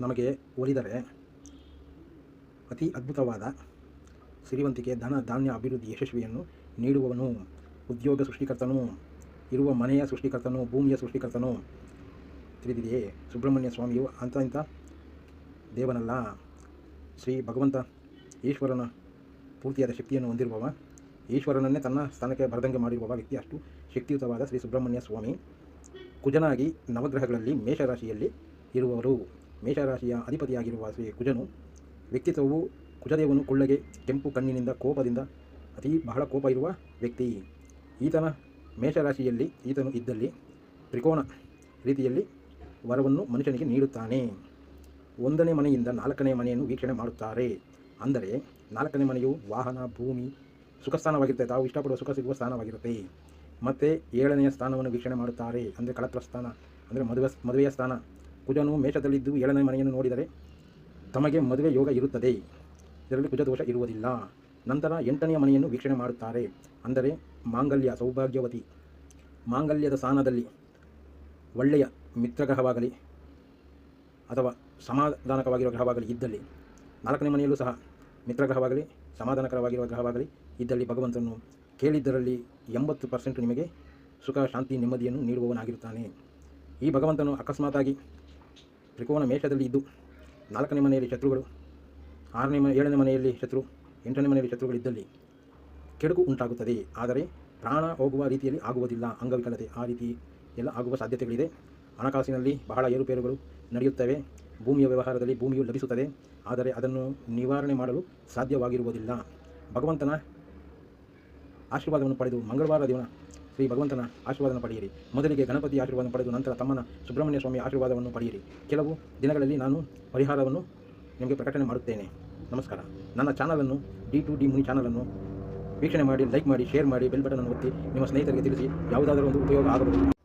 ನಮಗೆ ಒಲಿದರೆ ಅತಿ ಅದ್ಭುತವಾದ ಸಿರಿವಂತಿಕೆ ಧನ ಧಾನ್ಯ ಅಭಿವೃದ್ಧಿ ಯಶಸ್ವಿಯನ್ನು ನೀಡುವವನು ಉದ್ಯೋಗ ಸೃಷ್ಟಿಕರ್ತನು, ಇರುವ ಮನೆಯ ಸೃಷ್ಟಿಕರ್ತನು, ಭೂಮಿಯ ಸೃಷ್ಟಿಕರ್ತನು. ತಿಳಿದಿದೆಯೇ? ಸುಬ್ರಹ್ಮಣ್ಯ ಸ್ವಾಮಿಯು ಅಂತ ಇಂಥ ದೇವನಲ್ಲ. ಶ್ರೀ ಭಗವಂತ ಈಶ್ವರನ ಪೂರ್ತಿಯಾದ ಶಕ್ತಿಯನ್ನು ಹೊಂದಿರುವವ, ಈಶ್ವರನನ್ನೇ ತನ್ನ ಸ್ಥಾನಕ್ಕೆ ಬರದಂಗೆ ಮಾಡಿರುವವ ವ್ಯಕ್ತಿ ಅಷ್ಟು ಶಕ್ತಿಯುತವಾದ ಶ್ರೀ ಸುಬ್ರಹ್ಮಣ್ಯ ಸ್ವಾಮಿ. ಕುಜನಾಗಿ ನವಗ್ರಹಗಳಲ್ಲಿ ಮೇಷರಾಶಿಯಲ್ಲಿ ಇರುವವರು. ಮೇಷರಾಶಿಯ ಅಧಿಪತಿಯಾಗಿರುವ ಶ್ರೀ ಕುಜನು ವ್ಯಕ್ತಿತ್ವವು ಕುಜದೇವನು ಕುಳ್ಳಗೆ ಕೆಂಪು ಕಣ್ಣಿನಿಂದ ಕೋಪದಿಂದ ಅತಿ ಬಹಳ ಕೋಪ ಇರುವ ವ್ಯಕ್ತಿ. ಈತನ ಮೇಷರಾಶಿಯಲ್ಲಿ ಈತನು ಇದ್ದಲ್ಲಿ ತ್ರಿಕೋಣ ರೀತಿಯಲ್ಲಿ ವರವನ್ನು ಮನುಷ್ಯನಿಗೆ ನೀಡುತ್ತಾನೆ. ಒಂದನೇ ಮನೆಯಿಂದ ನಾಲ್ಕನೇ ಮನೆಯನ್ನು ವೀಕ್ಷಣೆ ಮಾಡುತ್ತಾರೆ. ಅಂದರೆ ನಾಲ್ಕನೇ ಮನೆಯು ವಾಹನ, ಭೂಮಿ ಸುಖ ಸ್ಥಾನವಾಗಿರುತ್ತೆ ತಾವು ಇಷ್ಟಪಡುವ ಸುಖ ಸಿಗುವ ಸ್ಥಾನವಾಗಿರುತ್ತೆ. ಮತ್ತು ಏಳನೆಯ ಸ್ಥಾನವನ್ನು ವೀಕ್ಷಣೆ ಮಾಡುತ್ತಾರೆ. ಅಂದರೆ ಕಳತ್ರ ಸ್ಥಾನ ಅಂದರೆ ಮದುವೆ, ಮದುವೆಯ ಸ್ಥಾನ. ಕುಜನು ಮೇಷದಲ್ಲಿದ್ದು ಏಳನೇ ಮನೆಯನ್ನು ನೋಡಿದರೆ ತಮಗೆ ಮದುವೆ ಯೋಗ ಇರುತ್ತದೆ. ಇದರಲ್ಲಿ ಕುಜದೋಷ ಇರುವುದಿಲ್ಲ. ನಂತರ ಎಂಟನೆಯ ಮನೆಯನ್ನು ವೀಕ್ಷಣೆ ಮಾಡುತ್ತಾರೆ. ಅಂದರೆ ಮಾಂಗಲ್ಯ ಸೌಭಾಗ್ಯವತಿ. ಮಾಂಗಲ್ಯದ ಸ್ಥಾನದಲ್ಲಿ ಒಳ್ಳೆಯ ಮಿತ್ರಗ್ರಹವಾಗಲಿ ಅಥವಾ ಸಮಾಧಾನಕವಾಗಿರುವ ಗ್ರಹವಾಗಲಿ ಇದ್ದಲ್ಲಿ ನಾಲ್ಕನೇ ಮನೆಯಲ್ಲೂ ಸಹ ಮಿತ್ರಗ್ರಹವಾಗಲಿ, ಸಮಾಧಾನಕರವಾಗಿರುವ ಗ್ರಹವಾಗಲಿ ಇದ್ದಲ್ಲಿ ಭಗವಂತನು ಕೇಳಿದ್ದರಲ್ಲಿ ಎಂಬತ್ತು ಪರ್ಸೆಂಟ್ ನಿಮಗೆ ಸುಖ, ಶಾಂತಿ, ನೆಮ್ಮದಿಯನ್ನು ನೀಡುವವನಾಗಿರುತ್ತಾನೆ. ಈ ಭಗವಂತನು ಅಕಸ್ಮಾತಾಗಿ ತ್ರಿಕೋನ ಮೇಷದಲ್ಲಿ ಇದ್ದು ನಾಲ್ಕನೇ ಮನೆಯಲ್ಲಿ ಶತ್ರುಗಳು, ಆರನೇ ಮನೆ, ಏಳನೇ ಮನೆಯಲ್ಲಿ ಶತ್ರು, ಎಂಟನೇ ಮನೆಯಲ್ಲಿ ಶತ್ರುಗಳಿದ್ದಲ್ಲಿ ಕೆಡುಕು ಉಂಟಾಗುತ್ತದೆ. ಆದರೆ ಪ್ರಾಣ ಹೋಗುವ ರೀತಿಯಲ್ಲಿ ಆಗುವುದಿಲ್ಲ. ಅಂಗವಿಕಲತೆ ಆ ರೀತಿ ಎಲ್ಲ ಆಗುವ ಸಾಧ್ಯತೆಗಳಿದೆ. ಹಣಕಾಸಿನಲ್ಲಿ ಬಹಳ ಏರುಪೇರುಗಳು ನಡೆಯುತ್ತವೆ. ಭೂಮಿಯ ವ್ಯವಹಾರದಲ್ಲಿ ಭೂಮಿಯು ಲಭಿಸುತ್ತದೆ. ಆದರೆ ಅದನ್ನು ನಿವಾರಣೆ ಮಾಡಲು ಸಾಧ್ಯವಾಗಿರುವುದಿಲ್ಲ. ಭಗವಂತನ ಆಶೀರ್ವಾದವನ್ನು ಪಡೆದು ಮಂಗಳವಾರ ದಿನ ಶ್ರೀ ಭಗವಂತನ ಆಶೀರ್ವಾದವನ್ನು ಪಡೆಯಿರಿ. ಮೊದಲಿಗೆ ಗಣಪತಿ ಆಶೀರ್ವಾದ ಪಡೆದು ನಂತರ ತಮ್ಮನ ಸುಬ್ರಹ್ಮಣ್ಯ ಸ್ವಾಮಿ ಆಶೀರ್ವಾದವನ್ನು ಪಡೆಯಿರಿ. ಕೆಲವು ದಿನಗಳಲ್ಲಿ ನಾನು ಪರಿಹಾರವನ್ನು ನಿಮಗೆ ಪ್ರಕಟಣೆ ಮಾಡುತ್ತೇನೆ. ನಮಸ್ಕಾರ. ನನ್ನ ಚಾನಲನ್ನು ಡಿ ಟು ಡಿ ಮುನಿ ಚಾನಲನ್ನು ವೀಕ್ಷಣೆ ಮಾಡಿ, ಲೈಕ್ ಮಾಡಿ, ಶೇರ್ ಮಾಡಿ, ಬೆಲ್ ಬಟನ್ ಒತ್ತಿ ನಿಮ್ಮ ಸ್ನೇಹಿತರಿಗೆ ತಿಳಿಸಿ ಯಾವುದಾದರೂ ಒಂದು ಉಪಯೋಗ ಆಗಬಹುದು.